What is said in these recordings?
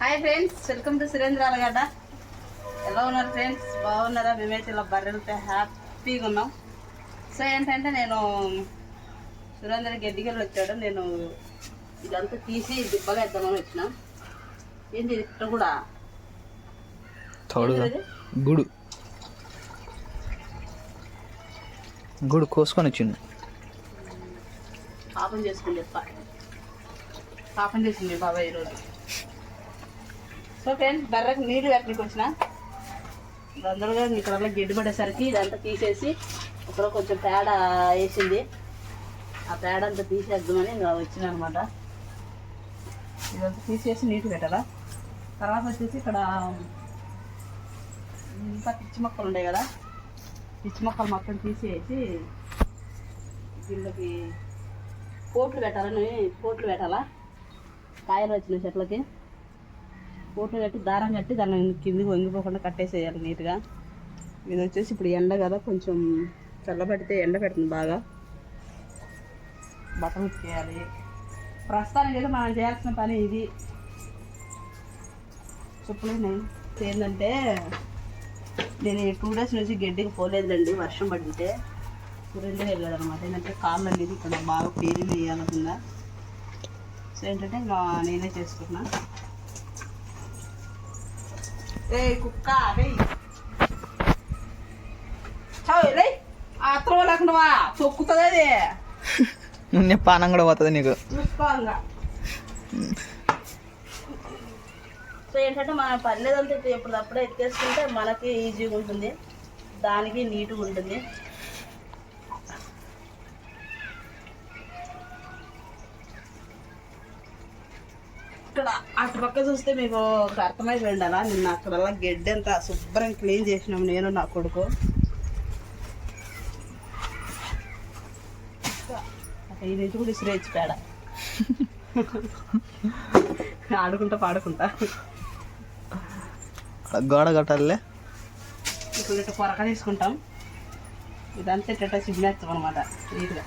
Hi friends welcome to Surendra Alagadda ఎలా ఉన్నారు friends బాగున్నారా? మేమైతే ఇలా బర్రెలతో హ్యాపీగా ఉన్నాం. సో ఏంటంటే నేను సురేంద్ర గడ్డిగలు వచ్చాడు. నేను ఇదంతా తీసి దిబ్బగా వేద్దామని వచ్చిన. ఏంటి ఇట్ట కూడా? గుడు. గుడు కోసుకొని వచ్చిండు. పాపం చేసుకుని చెప్ప పాపం చేసింది బాబాయ్ ఈరోజు సో ఫ్రెండ్స్ బర్రెకి నీళ్ళు పెట్టడానికి వచ్చిన. తొందరగా ఇక్కడ గిడ్డు పడేసరికి ఇదంతా తీసేసి ఇక్కడ కొంచెం పేడ వేసింది. ఆ పేడ అంతా తీసేద్దామని ఇంకా వచ్చిన అనమాట ఇదంతా తీసేసి నీటు పెట్టాలా తర్వాత వచ్చేసి ఇక్కడ ఇంకా పిచ్చి మొక్కలు ఉన్నాయి కదా. పిచ్చి మొక్కలు మొత్తం తీసేసి వీళ్ళకి పోట్లు పెట్టాలని పోట్లు పెట్టాలా? కాయలు వచ్చిన చెట్లకి. కోట్లు కట్టి దారం కట్టి దాన్ని కిందికి వంగిపోకుండా కట్టేసేయాలి నీట్గా. ఇది వచ్చేసి ఇప్పుడు ఎండ కదా కొంచెం చల్లబడితే ఎండ పెడుతుంది బాగా. బట్టలు ఉతికేయాలి. ప్రస్తుతానికి అయితే మనం చేయాల్సిన పని ఇది. చెప్పలేను ఏంటంటే నేను టూ డేస్ నుంచి గడ్డికి పోలేదులేండి వర్షం పడితే రెండు వెళ్ళాడు అనమాట. ఏంటంటే కాళ్ళు అనేది ఇక్కడ బాగా పేరు వేయాలనుకుందా సో ఏంటంటే నేనే చేసుకున్నాను ఏ కుక్క చావు రే ఆత్రం లేకుండా తొక్కుతుంది అది నిన్నే పానం కూడా పోతుంది నీకు సో ఏంటంటే మన పర్లేదంతా ఎప్పటికప్పుడే ఎత్తేసుకుంటే మనకి ఈజీగా ఉంటుంది దానికి నీట్గా ఉంటుంది అటు పక్క చూస్తే మీకు ఒక అర్థమైపోయి ఉండాలా నిన్న అక్కడల్లా గడ్డి అంతా శుభ్రం క్లీన్ చేసినాం నేను నా కొడుకు. అక్కడ నుంచి కూడా ఇసురేచ్చు పేడ. ఆడుకుంటా పాడుకుంటా. అక్కడ గోడ కట్టాలే ఇప్పుడు ఇట్లా కొరక తీసుకుంటాం. ఇదంతా ఇట్ట చిమ్మేస్తాం అనమాట నీట్గా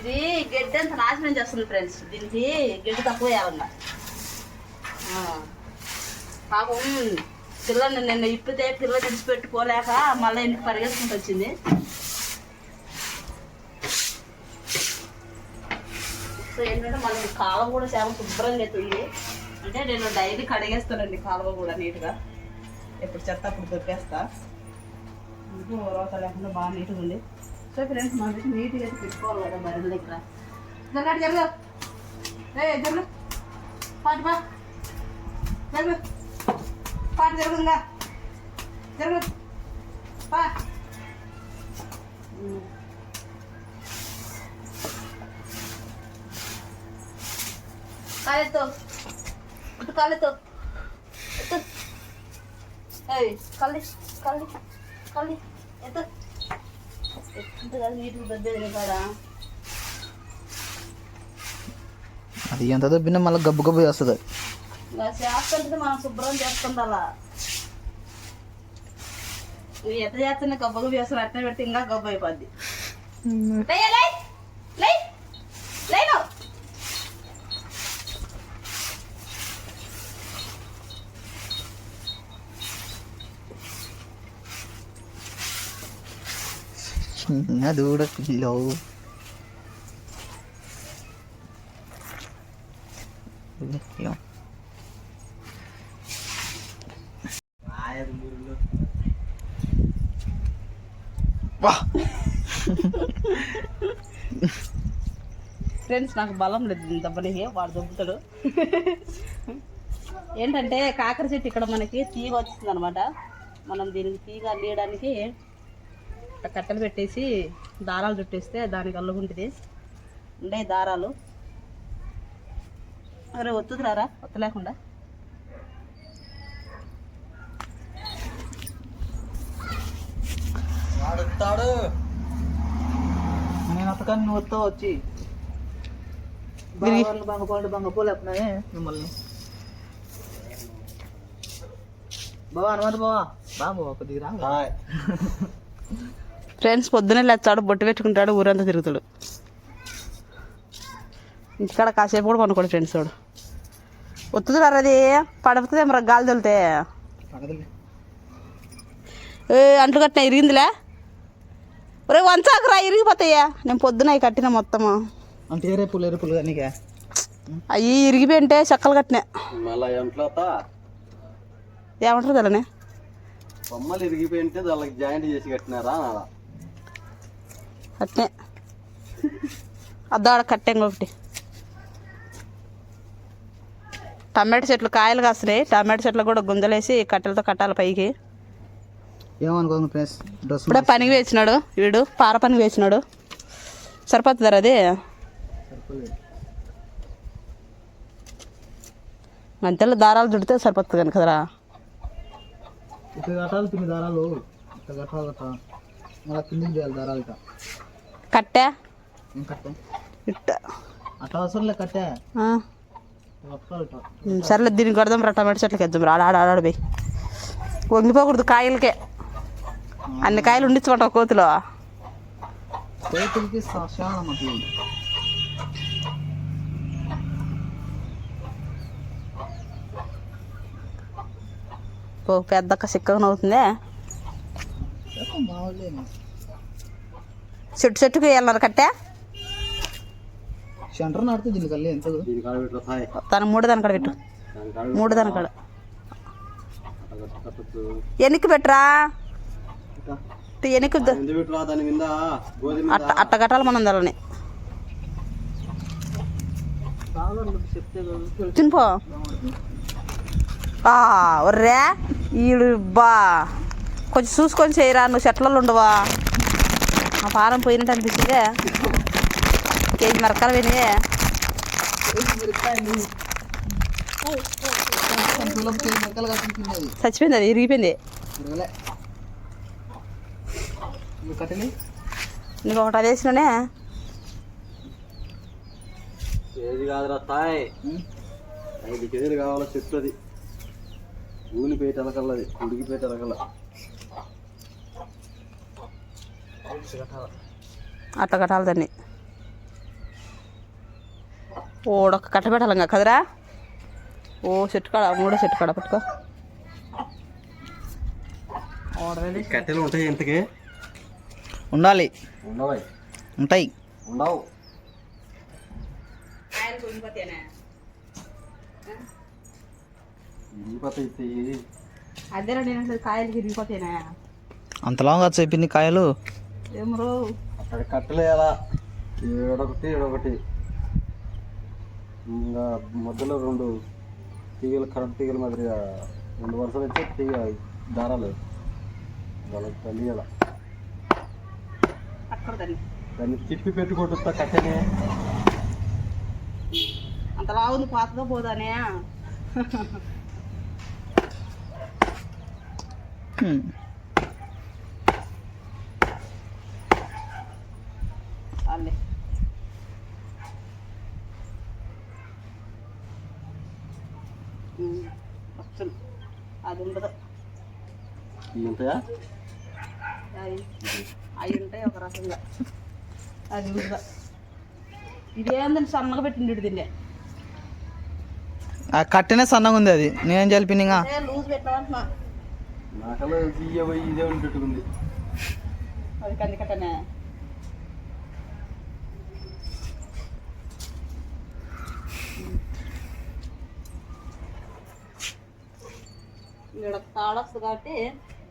ఇది గడ్డి అంత నాశనం చేస్తుంది ఫ్రెండ్స్ దీనికి గడ్డి తక్కువ వేయాలన్నా పాపం పిల్లని నిన్న ఇప్పితే పిల్ల తెచ్చిపెట్టుకోలేక మళ్ళీ ఇంటికి పరిగెత్తుకుంటూ వచ్చింది. సో ఏంటంటే మనకి కాలువ కూడా చాలా శుభ్రంగా అవుతుంది అంటే నేను డైలీ కడిగేస్తానండి కాలువ కూడా నీట్గా. ఎప్పుడు చెత్త అప్పుడు దొరికేస్తా అందుకు రోత లేకుండా బాగా నీట్గా ఉంది. సో ఫ్రెండ్స్ మన నీట్గా అయితే పెట్టుకోవాలి కదా బరిల దగ్గర. జరగండి జరగ ఏ జరుగు పాటు బా జరుగు పాటు జరుగుతుందా జరుగు పా ఉమ్. కాలెత్తు ఇటు కాలెత్తు ఎత్తు ఏయ్ కళ్ళి కళ్ళి కళ్ళి ఎత్తు ఎత్తుంటే కదా నీటికి దొబ్బేది కాడ ఎంత దొబ్బినా మళ్ళీ గబ్బు గబ్బు చేస్తుంటే మనం శుభ్రం నువ్వు ఎంత చేస్తున్నా అట్నే పెడితే ఇంకా గబ్బు అయిపోద్ది. లేయ్, లేయ్, లేయ్, లేయ్ నువ్వు. చిన్న దూడ పిల్లో అయ్యో. వా ఫ్రెండ్స్ నాకు బలం లేదు దెబ్బని వాడు దెబ్బతాడు ఏంటంటే కాకర చెట్టు ఇక్కడ మనకి తీగ వచ్చింది అనమాట మనం దీనికి తీగ అల్లియడానికి కట్టెలు పెట్టేసి దారాలు చుట్టేస్తే దానికి అల్లుకుంటుంది ఉండే దారాలు. అరే ఒత్తుది ఒత్తలేకుండా. వాడుతాడు నేను అతకాన్ని నువ్వు వచ్చి? బంగపోండి బంగపోలు ఎప్పుడే మిమ్మల్ని బావా అనమాట బావా బా బావా కొద్దిగా రా ఫ్రెండ్స్ పొద్దునే లేచాడు బొట్టు పెట్టుకుంటాడు ఊరంతా తిరుగుతాడు. ఇంటికాడ కాసేపు కూడా పనుకోడు ఫ్రెండ్స్ వాడు. వస్తుంది రా అది? పడుతుంది మరి గాలి తొలితే? అంట్లు కట్టిన ఇరిగిందిలే? ఒరే వంచాకరా ఇరిగిపోతాయా? నేను పొద్దున అవి కట్టిన మొత్తము. అంటే ఎరుపులు ఎరుపులు నీకే? అవి ఇరిగిపోయింటే చెక్కలు కట్టినా. మళ్ళా ఎంట్లో ఏమంటారు తెలని బొమ్మలు ఇరిగిపోయింటే దానికి జాయింట్ చేసి కట్టినారా? కట్టినే. అద్దాడ కట్టే ఇంకొకటి. టమాటా చెట్లు కాయలు కాస్తున్నాయి. టమాటా చెట్లు కూడా గుంజలేసి కట్టెలతో కట్టాలి పైకి. ఫ్రెండ్స్? డ్రెస్ ఇప్పుడే పనికి వేసినాడు వీడు పార పనికి వేసినాడు. సరిపోతుందా అది? మధ్యలో దారాలు చుడితే సరిపోతుంది కానీ కదరా. ఇట్లా కట్టాలి పిన్ని దారాలు. ఇట్లా కట్టాలి కట్ట మళ్ళీ కిందికి చేయాలి దారాలు ఇట్లా కట్టా? ఏం కట్టే? ఇట్ట. అట్లా అవసరంలే కట్టే. ఆ. కట్టాలి ఇట్లా ఉమ్, సర్లే దీనికి కొడదాం రా టమాటా చెట్లకి వేద్దాం రా. ఆడ ఆడ పోయి. వంగిపోకూడదు కాయలకే. అన్ని కాయలు ఉండించమంటావు కోతిలో. చేతులకి ఓ పెద్దక్క సిక్కగా మామూలే చెట్టు చెట్టుకు వెళ్ళారు కట్టే? తన మూడు దాని కాడ పెట్టు. మూడు దాని కాడ. అట్లా కట్టచ్చు ఎనికి పెట్టరా ఎనికి అట్ట అట్ట కట్టాలి మనం దాని తినిపో ఆ, ఒర్రే. ఈడు బా కొంచెం చూసుకొని చేయరా నువ్వు చెట్లలో ఉండవా? ఆ పారం పోయినట్టు అనిపిస్తుంది. కేజీ మిరకాయలు తినేది చచ్చిపోయింది? అది ఇరిగిపోయింది నీకు ఒకటి అది వేసినానే. ఏది కాదురా తాయ్. ఐదు కేజీలు కావాలా చెట్టు అది ఊనిపేట ఎలకల్లది ఉడికిపేట ఎలకల్ల అట్లా కట్టాలి దాన్ని. ఓడొక్క కట్ట పెట్టాలి ఇంకా కదరా? ఓ చెట్టు కాడ మూడో చెట్టు కాడ పట్టుకో. కట్టెలు ఉంటాయి ఇంతకి? ఉండాలి. ఉండవు. ఉంటాయి. ఉండవు. ఇరిగిపోతాయి అదే నేను కాయలు అంత లాంగ్ వచ్చాయి పిన్ని కాయలు? ఏమరో అక్కడ ఏడొకటి ఏడొకటి. ఇంకా మధ్యలో రెండు తీగలు కరెంట్ తీగల మాదిరిగా రెండు వరుసలు వచ్చి తీగ దారాలు. వాళ్ళకి తెలియాల. అక్కడ దాన్ని దాన్ని తిప్పి పెట్టి కొట్టుతా కట్టెని. అంత లావుంది పాతదో పోదానే. అది ఉండదు. ఉంటాయా? అవి. ఉంటాయి ఒక రకంగా. అది ఉండదు. ఇది ఏందంటే సన్నగా పెట్టిండు దీన్ని. ఆ కట్టెనే సన్నగా ఉంది అది. నేనేం లూజ్ పెట్టామంటున్నా ఇదే ఉండేట్టుకుంది అది కందికట్టనే ఇక్కడ తాళొస్తుంది కాబట్టి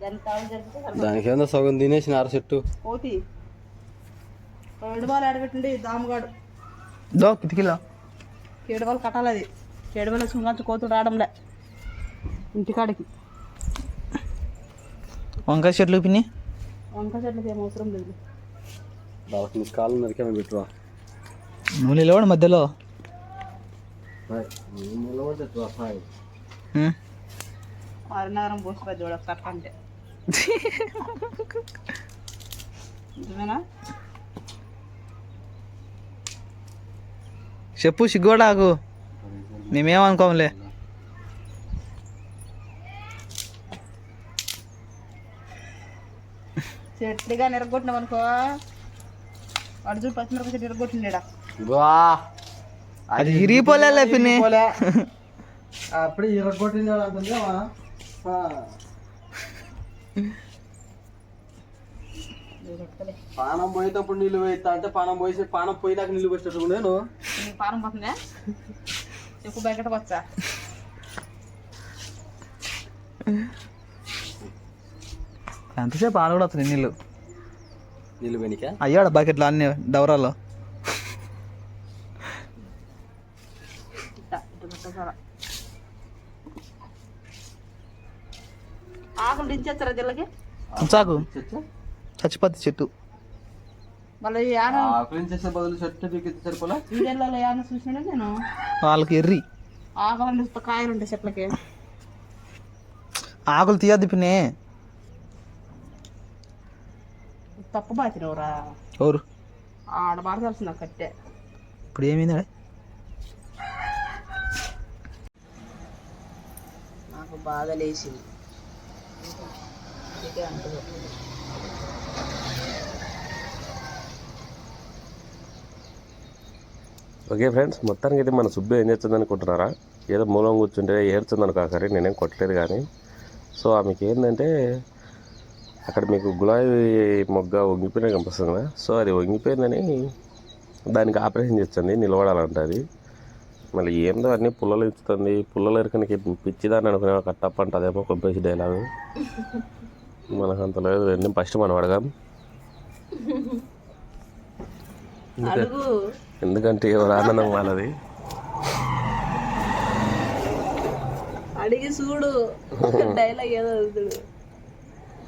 దాన్ని తాళం జరిపితే సరిపోతుంది. దానికి ఏమన్నా సగం తినేసి నార చెట్టు. పోతి. బాల్ ఆడబెట్టండి దామగాడు. దో కిటికీలో. ఏడు బాల్ కట్టాలి అది. ఏడు బాల్ సుంగంచు కోతుడు రావడంలే ఇంటికాడికి. వంకాయ చెట్లు పిన్ని వంకాయ చెట్లకి ఏం అవసరం లేదు. దానికి పెట్టురా నువ్వు నిలబడి మధ్యలో. చూడ నిజమేనా? చెప్పు సిగ్గోడాకు మేమేమనుకోంలే చెట్లుగా నిరగొట్టినాం అనుకో వాడు చూడు పచ్చిమిరపకాయ చెట్టు నిరగొట్టిండా వా అది ఇరిగిపోలే పిన్ని. పోలే. అప్పుడే ఇరగొట్టింది అంటుంది. పానం పోయేటప్పుడు నీళ్ళు పోయిస్తా అంటే పానం పోసి పానం పోయినాక నీళ్ళు పోసేటప్పుడు నేను పానం పోతుందా? చెప్పు బయట వచ్చా ఎంతసేపు ఆడ కూడా నీళ్ళు. నీళ్ళు పోయినాక? అయ్యాడ బకెట్లు అన్ని జిల్లకి? చాకు చచ్చిపోద్ది చెట్టు. మళ్ళీ యాన ఆకులు చేసే బదులు చెట్టు పీకితే సరిపోలే? వీడియోలలో యాన చూసినా నేను? వాళ్ళకి ఎర్రి. ఆకులు కాయలు ఉంటాయి చెట్లకి. ఆకులు తీయద్దు పిన్ని. తప్పు బాతినవురా ఎవరు? ఆడ కట్టే ఇప్పుడు ఏమైంది? నాకు బాధ లేచింది. అందుకే ఓకే ఫ్రెండ్స్ మొత్తానికి అయితే మన సుబ్బు ఏం చేస్తుంది అనుకుంటున్నారా? ఏదో మూలం కూర్చుంటే ఏడ్చుంది అనుకోకరి నేనేం కొట్టలేదు కానీ. సో ఆమెకి ఏంటంటే అక్కడ మీకు గులాబీ మొగ్గ వంగిపోయినా కనిపిస్తుంది కదా సో అది వంగిపోయిందని దానికి ఆపరేషన్ చేస్తుంది నిలబడాలంట అది. మళ్ళీ ఏందో అన్ని పుల్లలు ఇస్తుంది పుల్లలు ఎరకనికి పిచ్చిదాన్ని అనుకునే కట్టప్ప అంటే అదేమో కొంపేసి డైలాగు. మనకు అంత లేదు నేను ఫస్ట్ మనం అడగాం. ఎందుకంటే ఎవరు ఆనందం వాళ్ళది? అడిగి చూడు. డైలాగ్ ఏదో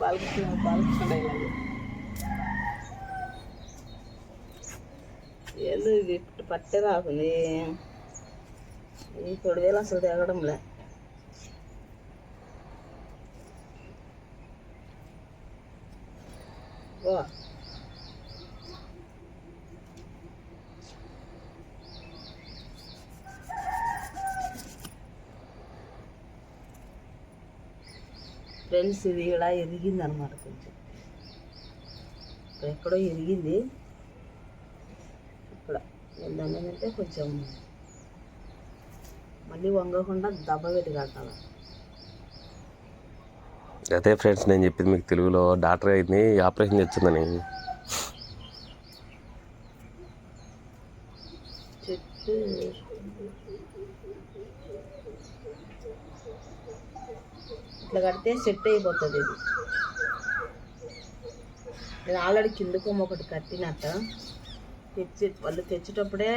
బాలకృష్ణ బాలకృష్ణ డైలాగ్ ఏదో ఇది ఇట్టు పట్టే రాకుంది ఈ పొడివేలు అసలు తెగడంలే ఓ ఫ్రెండ్స్ ఇది ఇలా ఎరిగింది అనమాట కొంచెం. ఇక్కడ ఎక్కడో ఎరిగింది. ఇక్కడ ఏంటంటే కొంచెం మళ్ళీ వంగకుండా దెబ్బ పెట్టి కట్టాలి అదే ఫ్రెండ్స్ నేను చెప్పింది మీకు తెలుగులో డాక్టర్ అయింది ఆపరేషన్ చేస్తుందని. చెట్టు ఇట్లా కడితే సెట్ అయిపోతుంది ఇది. నేను ఆల్రెడీ కింద కొమ్మ ఒకటి కట్టినట్ట. తెచ్చి వాళ్ళు తెచ్చేటప్పుడే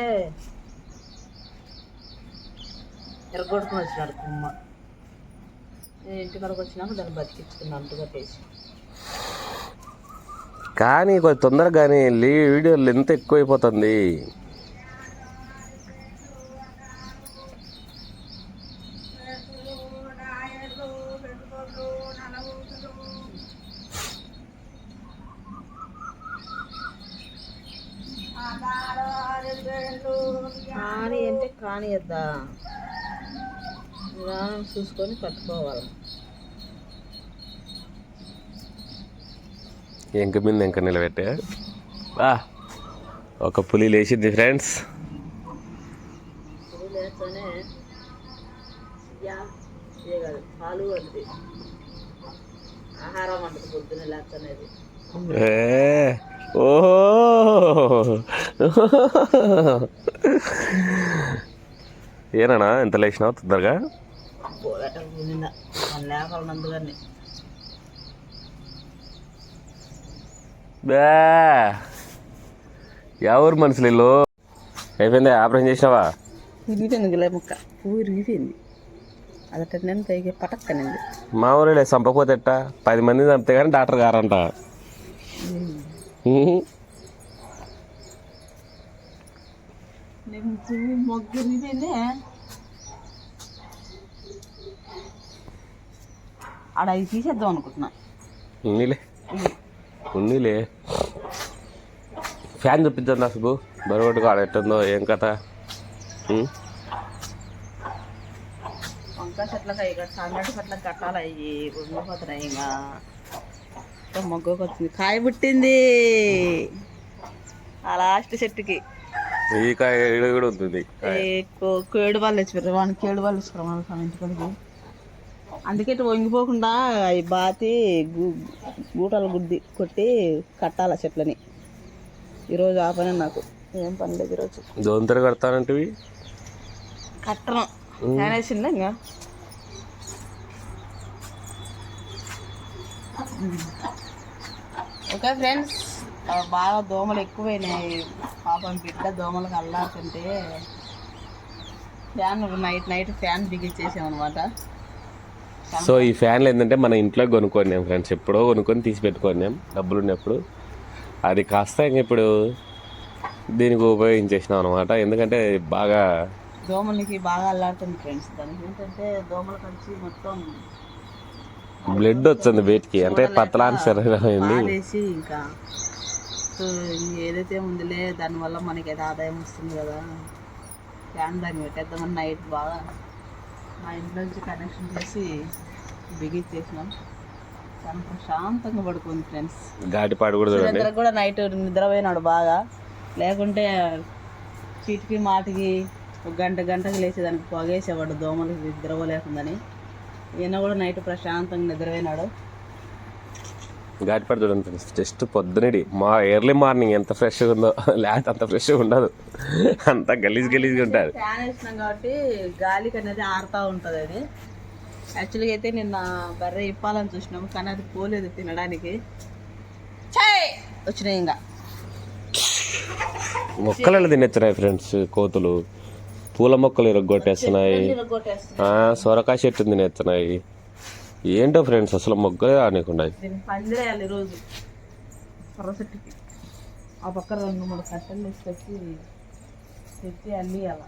ఎరగొట్టుకుని వచ్చినాడు కొమ్మ. నేను ఇంటికాడకు వచ్చినాక దాన్ని బతికించుకున్నాను అంటుగా కట్టేసి. కానీ కొంచెం తొందరగా కానీ వీడియోలు ఎంత ఎక్కువైపోతుంది. కాని అంటే కానియద్దా నిదానం చూసుకొని కట్టుకోవాలి. ఎంక మీద ఎంక నిలబెట్టే. బా. ఒక పులి లేచింది ఫ్రెండ్స్ లేస్తేనే కాదు పాలు వంటిది వంటది ఓహో! ఏనా ఎంత లేచినావు తొందరగా? బే! ఎవరు మనుషులు వీళ్ళు అయిపోయింది? ఆపరేషన్ చేసినావా? ఇరిగిపోయింది గిలే ముక్క. పువ్వు ఇరిగిపోయింది. అదట నేను పైకి పటక్కనింది. మా ఊరిలో చంపకపోతే ఎట్ట పది మంది చంపితే కానీ డాక్టర్ గారంట. ఆడ తీసేద్దాం అనుకుంటున్నా. ఉన్నీలే. ఉన్నీలే. ఫ్యాన్ చూపించండి అసలు. బరువుగా ఆడ ఎట్టుందో ఏం కథ? వంకాయ చెట్లకు ఇక సంగటి చెట్లకు కట్టాలి అవి ఉండిపోతున్నాయి ఇంకా మొగ్గకు వచ్చింది కాయ పుట్టింది. ఆ లాస్ట్ చెట్టుకి. ఈ కాయ ఈడ కూడా ఉంటుంది కేడు వాళ్ళు తెచ్చిపోయారు వాడిని కేడు వాళ్ళు ఇచ్చుకోరు మన ఇంటికి అందుకే వంగిపోకుండా అవి బాతి గూటలు గుద్ది కొట్టి కట్టాల చెట్లని. ఈరోజు ఆ పని నాకు. ఏం పని లేదు ఈరోజు. దోంతర కడతానంటివి కట్టడం నేనేసిందా ఇంకా. ఓకే ఫ్రెండ్స్ బాగా దోమలు ఎక్కువైనాయి. పాపం బిడ్డ దోమలకు అల్లాడుతుంటే ఫ్యాన్ నైట్ నైట్ ఫ్యాన్ బిగించేసాం అనమాట సో ఈ ఫ్యాన్లు ఏంటంటే మన ఇంట్లో కొనుక్కోన్నాం ఫ్రెండ్స్. ఎప్పుడో కొనుక్కొని తీసి పెట్టుకున్నాం. డబ్బులు ఉన్నప్పుడు. అది కాస్త ఇంక ఇప్పుడు దీనికి ఉపయోగించేసినాం అనమాట ఎందుకంటే బాగా దోమలకి బాగా అల్లాడుతుంది ఫ్రెండ్స్. దానికి ఏంటంటే దోమల కంచి మొత్తం బ్లడ్ వచ్చింది బయటికి. అంటే పతలాని శరీరం అయింది ఇంకా. ఏదైతే ఉందిలే దానివల్ల మనకి ఏదో ఆదాయం వస్తుంది కదా. ఫ్యాన్ దాన్ని పెట్టేద్దామని నైట్ బాగా మా ఇంట్లో నుంచి కనెక్షన్ చేసి బిగించేసినాం చాలా ప్రశాంతంగా పడుకుంది ఫ్రెండ్స్ ఘాటిపాడు కూడా చూడండి. కూడా నైట్ నిద్రపోయినాడు బాగా. లేకుంటే చీటికి మాటికి ఒక గంట గంటకి లేచేదానికి పొగేసేవాడు దోమలకి నిద్రపోలేకుందని ఈయన కూడా నైట్ ప్రశాంతంగా నిద్రపోయినాడు. ఘాటిపాడు చూడండి ఫ్రెండ్స్ జస్ట్ పొద్దునడి మా ఎర్లీ మార్నింగ్ ఎంత ఫ్రెష్గా ఉందో లేకపోతే అంత ఫ్రెష్గా ఉండదు. అంత గలీజ్ గలీజ్గా ఉంటుంది ఫ్యాన్ వేసినాం కాబట్టి గాలికి అనేది ఆరుతూ ఉంటుంది అది. యాక్చువల్గా అయితే నిన్న బర్రె ఇప్పాలని చూసినాము కానీ అది పోలేదు తినడానికి. వచ్చినాయి ఇంకా. మొక్కలలో తినేస్తున్నాయి ఫ్రెండ్స్ కోతులు. పూల మొక్కలు ఇరగొట్టేస్తున్నాయి. సొరకాయ చెట్టు తినేస్తున్నాయి ఏంటో ఫ్రెండ్స్ అసలు మొగ్గలే చెట్టుకి. ఆ పక్క రెండు మూడు కట్టెలు తెచ్చి అల్లి అలా.